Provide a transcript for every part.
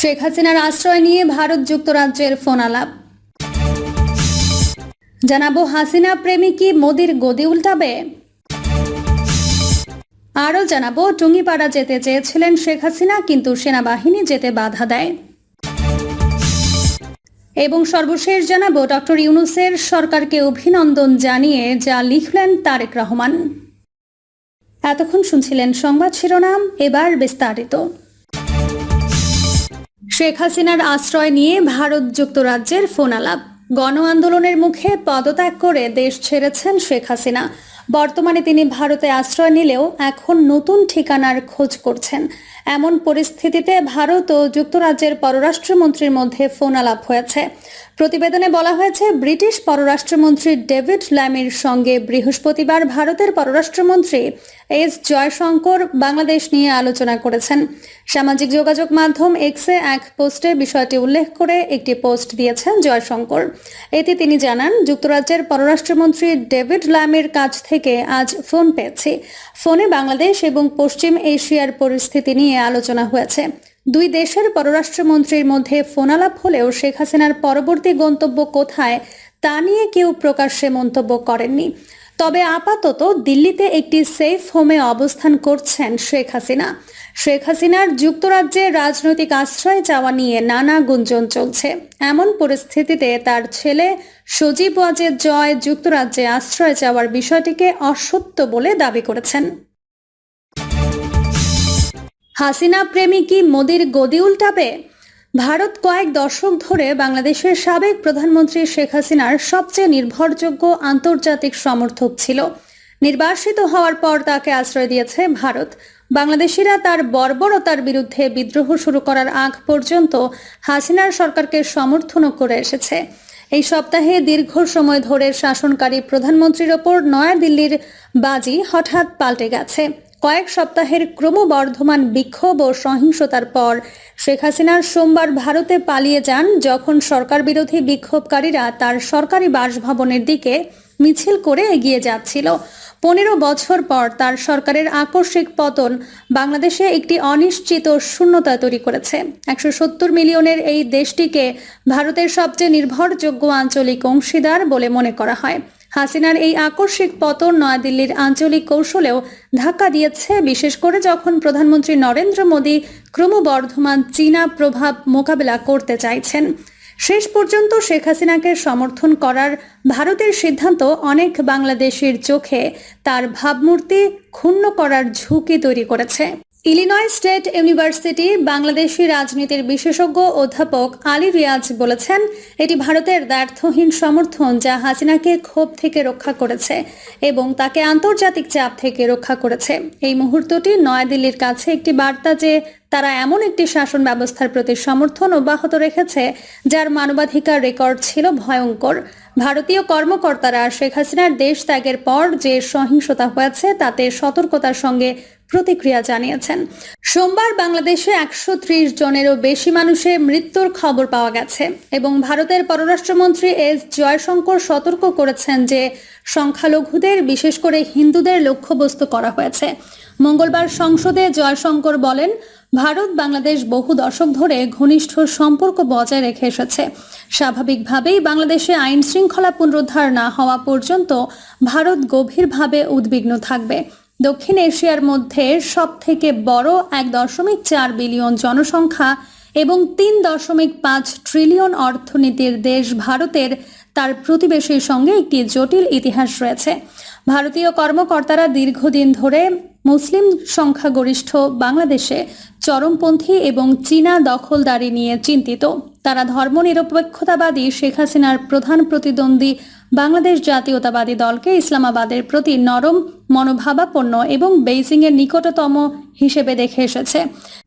শেখ হাসিনার আশ্রয় নিয়ে ভারত যুক্তরাজ্যের ফোন আলাপ জানাব হাসিনা প্রেমী কি মোদির গদি উল্টাবে? আরও জানাব, টুঙ্গিপাড়া যেতে চেয়েছিলেন শেখ হাসিনা, কিন্তু সেনাবাহিনী যেতে বাধা দেয়। এবং সর্বশেষ জানাব ডক্টর ইউনুসের সরকারকে অভিনন্দন জানিয়ে যা লিখলেন তারেক রহমান। এতক্ষণ শুনছিলেন সংবাদ শিরোনাম, এবার বিস্তারিত। শেখ হাসিনার আশ্রয় নিয়ে ভারত যুক্তরাজ্যের ফোন আলাপ গণ আন্দোলনের মুখে পদত্যাগ করে দেশ ছেড়েছেন শেখ হাসিনা। বর্তমানে তিনি ভারতে আশ্রয় নিলেও এখন নতুন ঠিকানার খোঁজ করছেন। এমন পরিস্থিতিতে ভারত ও যুক্তরাজ্যের পররাষ্ট্রমন্ত্রীর মধ্যে ফোন আলাপ হয়েছে। প্রতিবেদনে বলা হয়েছে, ব্রিটিশ পররাষ্ট্রমন্ত্রী ডেভিড ল্যামির সঙ্গে বৃহস্পতিবার ভারতের পররাষ্ট্রমন্ত্রী এস জয়শঙ্কর বাংলাদেশ নিয়ে আলোচনা করেছেন। সামাজিক যোগাযোগ মাধ্যম এক্সে এক পোস্টে বিষয়টি উল্লেখ করে একটি পোস্ট দিয়েছেন জয়শঙ্কর। এতে তিনি জানান, যুক্তরাজ্যের পররাষ্ট্রমন্ত্রী ডেভিড ল্যামের কাছ থেকে আজ ফোন পেয়েছি। ফোনে বাংলাদেশ এবং পশ্চিম এশিয়ার পরিস্থিতি নিয়ে আলোচনা হয়েছে। দুই দেশের পররাষ্ট্রমন্ত্রীর মধ্যে ফোনালাপ হলেও শেখ হাসিনার পরবর্তী গন্তব্য কোথায় তা নিয়ে কেউ প্রকাশ্যে মন্তব্য করেননি। তবে আপাতত দিল্লিতে একটি সেফ হোমে অবস্থান করছেন শেখ হাসিনা। শেখ হাসিনার যুক্তরাজ্যে রাজনৈতিক আশ্রয় চাওয়া নিয়ে নানা গুঞ্জন চলছে। এমন পরিস্থিতিতে তার ছেলে সজীব ওয়াজেদ জয় যুক্তরাজ্যে আশ্রয় চাওয়ার বিষয়টিকে অসত্য বলে দাবি করেছেন। হাসিনা প্রেমী কি মোদির গদি উল্টাবে? ভারত কয়েক দশক ধরে বাংলাদেশের সাবেক প্রধানমন্ত্রী শেখ হাসিনার সবচেয়ে নির্ভরযোগ্য আন্তর্জাতিক সমর্থক ছিল। নির্বাসিত হওয়ার পর তাকে আশ্রয় দিয়েছে ভারত। বাংলাদেশিরা তার বর্বরতার বিরুদ্ধে বিদ্রোহ শুরু করার আগ পর্যন্ত হাসিনার সরকারকে সমর্থনও করে এসেছে। এই সপ্তাহে দীর্ঘ সময় ধরে শাসনকারী প্রধানমন্ত্রীর ওপর নয়াদিল্লির বাজি হঠাৎ পাল্টে গেছে। কয়েক সপ্তাহের ক্রমবর্ধমান বিক্ষোভ ও সহিংসতার পর শেখ হাসিনার সোমবার ভারতে পালিয়ে যান যখন সরকার বিরোধী বিক্ষোভকারীরা তার সরকারি বাসভবনের দিকে মিছিল করে এগিয়ে যাচ্ছিল। পনেরো বছর পর তার সরকারের আকস্মিক পতন বাংলাদেশে একটি অনিশ্চিত শূন্যতা তৈরি করেছে। একশো সত্তর মিলিয়নের এই দেশটিকে ভারতের সবচেয়ে নির্ভরযোগ্য আঞ্চলিক অংশীদার বলে মনে করা হয়। হাসিনার এই আকস্মিক পতন নয়াদিল্লির আঞ্চলিক কৌশলেও ধাক্কা দিয়েছে, বিশেষ করে যখন প্রধানমন্ত্রী নরেন্দ্র মোদী ক্রমবর্ধমান চীনা প্রভাব মোকাবেলা করতে চাইছেন। শেষ পর্যন্ত শেখ হাসিনাকে সমর্থন করার ভারতের সিদ্ধান্ত অনেক বাংলাদেশের চোখে তার ভাবমূর্তি ক্ষুণ্ণ করার ঝুঁকি তৈরি করেছে। ইলিনয় স্টেট ইউনিভার্সিটি বাংলাদেশি রাজনীতির বিশেষজ্ঞ অধ্যাপক আলী রিয়াজ বলেছেন, এটি ভারতের দ্ব্যর্থহীন সমর্থন যা হাসিনাকে ক্ষোভ থেকে রক্ষা করেছে এবং তাকে আন্তর্জাতিক চাপ থেকে রক্ষা করেছে। এই মুহূর্তটি নয়াদিল্লির কাছে একটি বার্তা যে তারা এমন একটি শাসন ব্যবস্থার প্রতি সমর্থন অব্যাহত রেখেছে, যার মানবাধিকার রেকর্ড ছিল ভয়ঙ্কর। ভারতীয় কর্মকর্তারা শেখ হাসিনার দেশ ত্যাগের পর যে সহিংসতা হয়েছে, তাতে সতর্কতার সঙ্গে প্রতিক্রিয়া জানিয়েছেন। সোমবার বাংলাদেশে একশো ত্রিশ জনেরও বেশি মানুষের মৃত্যুর খবর পাওয়া গেছে এবং ভারতের পররাষ্ট্রমন্ত্রী এস জয়শঙ্কর সতর্ক করেছেন যে, সংখ্যালঘুদের, বিশেষ করে হিন্দুদের লক্ষ্যবস্তু করা হয়েছে। মঙ্গলবার সংসদে জয়শঙ্কর বলেন, ভারত বাংলাদেশ বহু দশক ধরে ঘনিষ্ঠ সম্পর্ক বজায় রেখে এসেছে। স্বাভাবিকভাবেই বাংলাদেশে আইন শৃঙ্খলা পুনরুদ্ধার না হওয়া পর্যন্ত ভারত গভীরভাবে উদ্বিগ্ন থাকবে। দক্ষিণ এশিয়ার মধ্যে সব থেকে বড় এক দশমিক চার বিলিয়ন জনসংখ্যা এবং তিন দশমিক পাঁচ ট্রিলিয়ন অর্থনীতির দেশ ভারতের, তার প্রতিবেশীর সঙ্গে একটি জটিল ইতিহাস রয়েছে। ভারতীয় কর্মকর্তারা দীর্ঘদিন ধরে মুসলিম সংখ্যাগরিষ্ঠ বাংলাদেশে চরমপন্থী এবং চীনা দখলদারি নিয়ে চিন্তিত। তারা ধর্মনিরপেক্ষতাবাদী শেখ হাসিনার প্রধান প্রতিদ্বন্দ্বী বাংলাদেশ জাতীয়তাবাদী দলকে ইসলামাবাদের প্রতি নরম মনোভাবাপন্ন এবং বেইজিংয়ের নিকটতম হিসেবে দেখে এসেছে।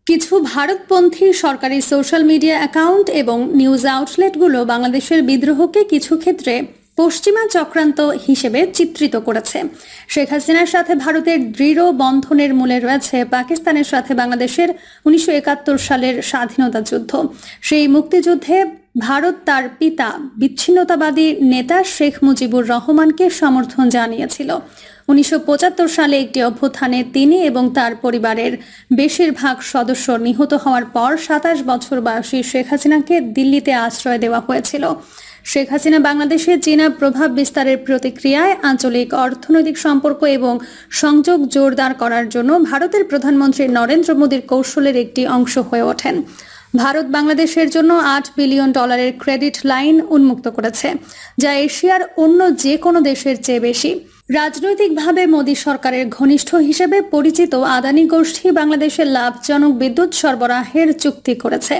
কিছু ভারতপন্থী সরকারি সোশ্যাল মিডিয়া অ্যাকাউন্ট এবং নিউজ আউটলেটগুলো বাংলাদেশের বিদ্রোহকে কিছু ক্ষেত্রে পশ্চিমা চক্রান্ত হিসেবে চিত্রিত করেছে। শেখ হাসিনার সাথে ভারতের দৃঢ় বন্ধনের মূলে রয়েছে পাকিস্তানের সাথে বাংলাদেশের উনিশশো একাত্তর সালের স্বাধীনতা যুদ্ধ। সেই মুক্তিযুদ্ধে ভারত তার পিতা বিচ্ছিন্নতাবাদী নেতা শেখ মুজিবুর রহমানকে সমর্থন জানিয়েছিল। উনিশশো পঁচাত্তর সালে একটি অভ্যুত্থানে তিনি এবং তার পরিবারের বেশিরভাগ সদস্য নিহত হওয়ার পর সাতাশ বছর বয়সী শেখ হাসিনাকে দিল্লিতে আশ্রয় দেওয়া হয়েছিল। শেখ হাসিনা বাংলাদেশে চীনা প্রভাব বিস্তারের প্রতিক্রিয়ায় আঞ্চলিক অর্থনৈতিক সম্পর্ক এবং সংযোগ জোরদার করার জন্য ভারতের প্রধানমন্ত্রী নরেন্দ্র মোদীর কৌশলের একটি অংশ হয়ে ওঠেন। ভারত বাংলাদেশের জন্য আট বিলিয়ন ডলারের ক্রেডিট লাইন উন্মুক্ত করেছে, যা এশিয়ার অন্য যে কোনো দেশের চেয়ে বেশি। রাজনৈতিকভাবে মোদী সরকারের ঘনিষ্ঠ হিসেবে পরিচিত আদানি গোষ্ঠী বাংলাদেশের লাভজনক বিদ্যুৎ সরবরাহের চুক্তি করেছে।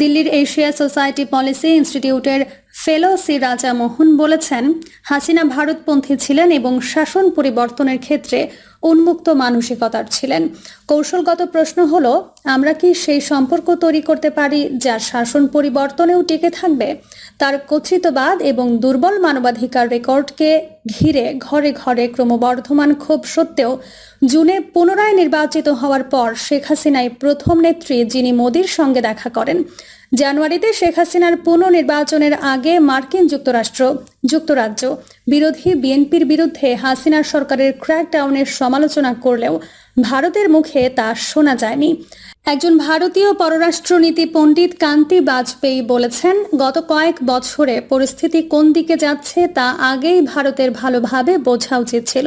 দিল্লির এশিয়া সোসাইটি পলিসি ইনস্টিটিউটের ফেলো সি রাজা মোহন বলেছেন, হাসিনা ভারতপন্থী ছিলেন এবং শাসন পরিবর্তনের ক্ষেত্রে উন্মুক্ত মানসিকতার ছিলেন। কৌশলগত প্রশ্ন হল, আমরা কি সেই সম্পর্ক তৈরি করতে পারি যা শাসন পরিবর্তনেও টিকে থাকবে? তার কর্তৃত্ববাদ এবং দুর্বল মানবাধিকার রেকর্ডকে ঘিরে ঘরে ঘরে ক্রমবর্ধমান ক্ষোভ সত্ত্বেও জুনে পুনরায় নির্বাচিত হওয়ার পর শেখ হাসিনাই প্রথম নেত্রী যিনি মোদীর সঙ্গে দেখা করেন। জানুয়ারিতে শেখ হাসিনার পুনর্নির্বাচনের আগে মার্কিন যুক্তরাষ্ট্র যুক্তরাজ্য বিরোধী বিএনপির বিরুদ্ধে হাসিনার সরকারের ক্র্যাকডাউনের সমালোচনা করলেও ভারতের মুখে তা শোনা যায়নি। একজন ভারতীয় পররাষ্ট্রনীতি পণ্ডিত কান্তি বাজপেয়ী বলেছেন, গত কয়েক বছরে পরিস্থিতি কোন দিকে যাচ্ছে তা আগেই ভারতের ভালোভাবে বোঝা উচিত ছিল।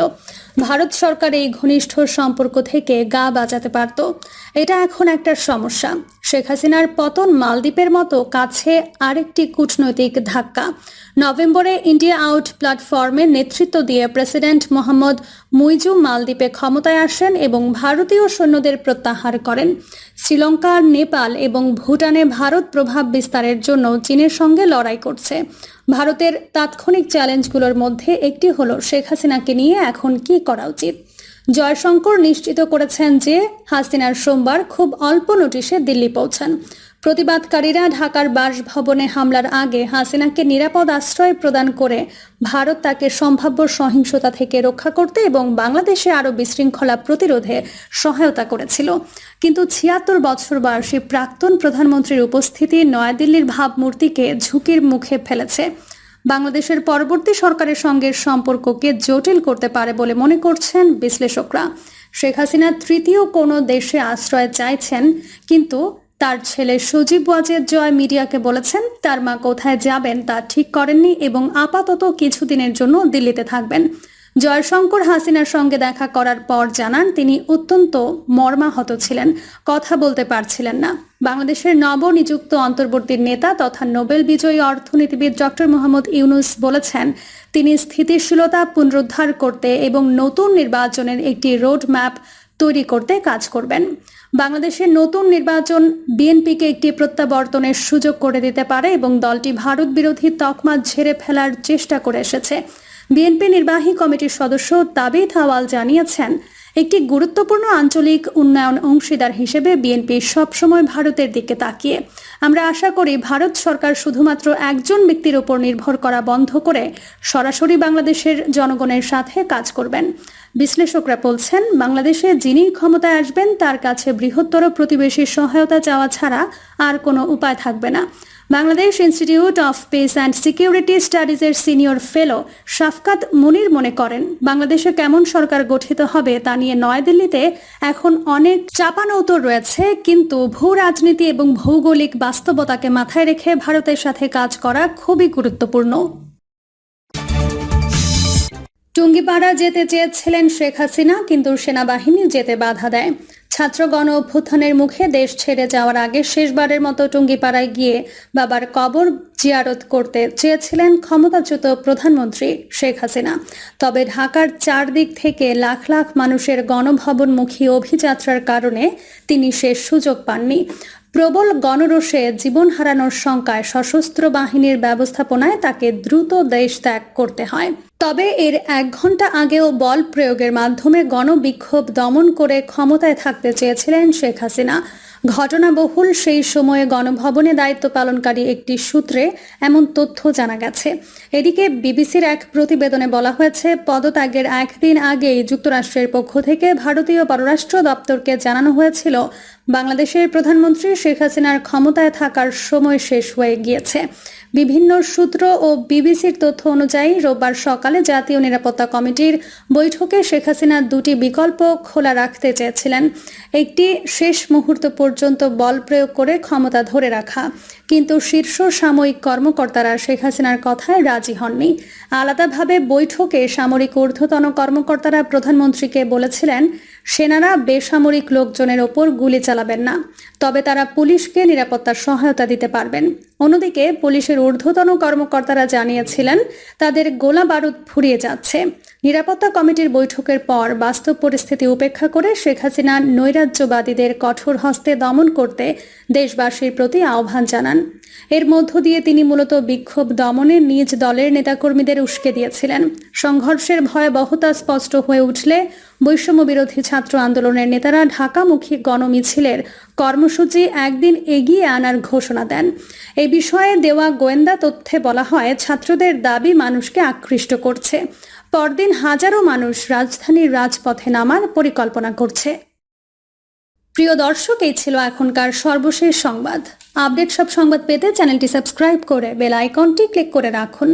ভারত সরকার এই ঘনিষ্ঠ সম্পর্ক থেকে গা বাঁচাতে পারত। এটা এখন একটা সমস্যা। শেখ হাসিনার পতন মালদ্বীপের মতো কাছে আরেকটি কূটনৈতিক ধাক্কা। নভেম্বরে ইন্ডিয়া আউট প্ল্যাটফর্মের নেতৃত্ব দিয়ে প্রেসিডেন্ট মোহাম্মদ মুইজু মালদ্বীপে ক্ষমতায় আসেন এবং ভারতীয় সৈন্যদের প্রত্যাহার করেন। শ্রীলঙ্কা, নেপাল এবং ভুটানে ভারত প্রভাব বিস্তারের জন্য চীনের সঙ্গে লড়াই করছে। ভারতের তাৎক্ষণিক চ্যালেঞ্জগুলোর মধ্যে একটি হলো শেখ হাসিনাকে নিয়ে এখন কি করা উচিত? জয়শঙ্কর নিশ্চিত করেছেন যে হাসিনার সোমবার খুব অল্প নোটিশে দিল্লি পৌঁছান। প্রতিবাদকারীরা ঢাকার বাসভবনে হামলার আগে হাসিনাকে নিরাপদ আশ্রয় প্রদান করে ভারত তাকে সম্ভাব্য সহিংসতা থেকে রক্ষা করতে এবং বাংলাদেশে আরও বিশৃঙ্খলা প্রতিরোধে সহায়তা করেছিল। কিন্তু ছিয়াত্তর বছর বয়সী প্রাক্তন প্রধানমন্ত্রীর উপস্থিতি নয়াদিল্লির ভাবমূর্তিকে ঝুঁকির মুখে ফেলেছে। বাংলাদেশের পরবর্তী সরকারের সঙ্গে সম্পর্ককে জটিল করতে পারে বলে মনে করছেন বিশ্লেষকরা। শেখ হাসিনা তৃতীয় কোনো দেশে আশ্রয় চাইছেন, কিন্তু তার ছেলে সজীব ওয়াজেদ জয় মিডিয়াকে বলেছেন, তার মা কোথায় যাবেন তা ঠিক করেননি এবং আপাতত কিছুদিনের জন্য দিল্লিতে থাকবেন। জয়শঙ্কর হাসিনার সঙ্গে দেখা করার পর জানান, তিনি অত্যন্ত মর্মাহত ছিলেন, কথা বলতে পারছিলেন না। বাংলাদেশের নবনিযুক্ত অন্তর্বর্তী নেতা তথা নোবেল বিজয়ী অর্থনীতিবিদ ডক্টর মোহাম্মদ ইউনুস বলেছেন, তিনি স্থিতিশীলতা পুনরুদ্ধার করতে এবং নতুন নির্বাচনের একটি রোড ম্যাপ তৈরি করতে কাজ করবেন। বাংলাদেশের নতুন নির্বাচন বিএনপিকে একটি প্রত্যাবর্তনের সুযোগ করে দিতে পারে এবং দলটি ভারত বিরোধী তকমা ঝেড়ে ফেলার চেষ্টা করে এসেছে। বিএনপি নির্বাহী কমিটির সদস্য তাবিদ হাওয়াল জানিয়েছেন একটি গুরুত্বপূর্ণ আঞ্চলিক উন্নয়ন অংশীদার হিসেবে বিএনপি সবসময় ভারতের দিকে তাকিয়ে। আমরা আশা করি ভারত সরকার শুধুমাত্র একজন ব্যক্তির উপর নির্ভর করা বন্ধ করে সরাসরি বাংলাদেশের জনগণের সাথে কাজ করবেন। বিশ্লেষকরা বলছেন, বাংলাদেশে যিনি ক্ষমতায় আসবেন, তার কাছে বৃহত্তর প্রতিবেশীর সহায়তা চাওয়া ছাড়া আর কোনো উপায় থাকবে না। Bangladesh institute of peace and security স্টাডিজের senior fellow Shafqat Munir মনে করেন, বাংলাদেশে কেমন সরকার গঠিত হবে তা নিয়ে নয়াদিল্লিতে এখন অনেক চাপানৌতর রয়েছে, কিন্তু ভূ রাজনীতি এবং ভৌগোলিক বাস্তবতাকে মাথায় রেখে ভারতের সাথে কাজ করা খুবই গুরুত্বপূর্ণ। টুঙ্গিপাড়া যেতে চেয়েছিলেন শেখ হাসিনা, কিন্তু সেনাবাহিনী যেতে বাধা দেয়। ছাত্র গণ অভ্যুত্থানের মুখে দেশ ছেড়ে যাওয়ার আগে শেষবারের মতো টুঙ্গিপাড়ায় গিয়ে বাবার কবর জিয়ারত করতে চেয়েছিলেন ক্ষমতাচ্যুত প্রধানমন্ত্রী শেখ হাসিনা। তবে ঢাকার চারদিক থেকে লাখ লাখ মানুষের গণভবনমুখী অভিযাত্রার কারণে তিনি সে সুযোগ পাননি। প্রবল গণরোষে জীবন হারানোর শঙ্কায় সশস্ত্র বাহিনীর ব্যবস্থাপনায় তাকে দ্রুত দেশ ত্যাগ করতে হয়। তবে এর এক ঘণ্টা আগেও বল প্রয়োগের মাধ্যমে গণবিক্ষোভ দমন করে ক্ষমতায় থাকতে চেয়েছিলেন শেখ হাসিনা। ঘটনাবহুল সেই সময়ে গণভবনে দায়িত্ব পালনকারী একটি সূত্রে এমন তথ্য জানা গেছে। এদিকে বিবিসির এক প্রতিবেদনে বলা হয়েছে, পদত্যাগের একদিন আগেই যুক্তরাষ্ট্রের পক্ষ থেকে ভারতীয় পররাষ্ট্র দপ্তরকে জানানো হয়েছিল, বাংলাদেশের প্রধানমন্ত্রী শেখ হাসিনার ক্ষমতায় থাকার সময় শেষ হয়ে গিয়েছে। বিভিন্ন সূত্র ও বিবিসির তথ্য অনুযায়ী রোববার সকালে জাতীয় নিরাপত্তা কমিটির বৈঠকে শেখ হাসিনা দুটি বিকল্প খোলা রাখতে চেয়েছিলেন। একটি শেষ মুহূর্ত পর্যন্ত বল প্রয়োগ করে ক্ষমতা ধরে রাখা। কিন্তু শীর্ষ সামরিক কর্মকর্তারা শেখ হাসিনার কথায় রাজি হননি। আলাদাভাবে বৈঠকে সামরিক ঊর্ধ্বতন কর্মকর্তারা প্রধানমন্ত্রীকে বলেছিলেন, সেনারা বেসামরিক লোকজনের ওপর গুলি চালাবেন না, তবে তারা পুলিশকে নিরাপত্তার সহায়তা দিতে পারবেন। অন্যদিকে পুলিশের ঊর্ধ্বতন কর্মকর্তারা জানিয়েছিলেন, তাদের গোলা বারুদ ফুরিয়ে যাচ্ছে। নিরাপত্তা কমিটির বৈঠকের পর বাস্তব পরিস্থিতি উপেক্ষা করে শেখ হাসিনা নৈরাজ্যবাদীদের কঠোর হস্তে দমন করতে দেশবাসীর প্রতি আহ্বান জানান। এর মধ্য দিয়ে তিনি মূলত বিক্ষোভ দমনে নিজ দলের নেতাকর্মীদের উস্কে দিয়েছিলেন। সংঘর্ষের ভয়াবহতা স্পষ্ট হয়ে উঠলে বৈষম্য বিরোধী ছাত্র আন্দোলনের নেতারা ঢাকামুখী গণমিছিলের কর্মসূচি একদিন এগিয়ে আনার ঘোষণা দেন। এই বিষয়ে দেওয়া গোয়েন্দা তথ্যে বলা হয়, ছাত্রদের দাবি মানুষকে আকৃষ্ট করছে। পরদিন হাজারো মানুষ রাজধানীর রাজপথে নামার পরিকল্পনা করছে। প্রিয় দর্শক, এই ছিল এখনকার সর্বশেষ সংবাদ। আপডেট সব সংবাদ পেতে চ্যানেলটি সাবস্ক্রাইব করে বেল আইকনটি ক্লিক করে রাখুন।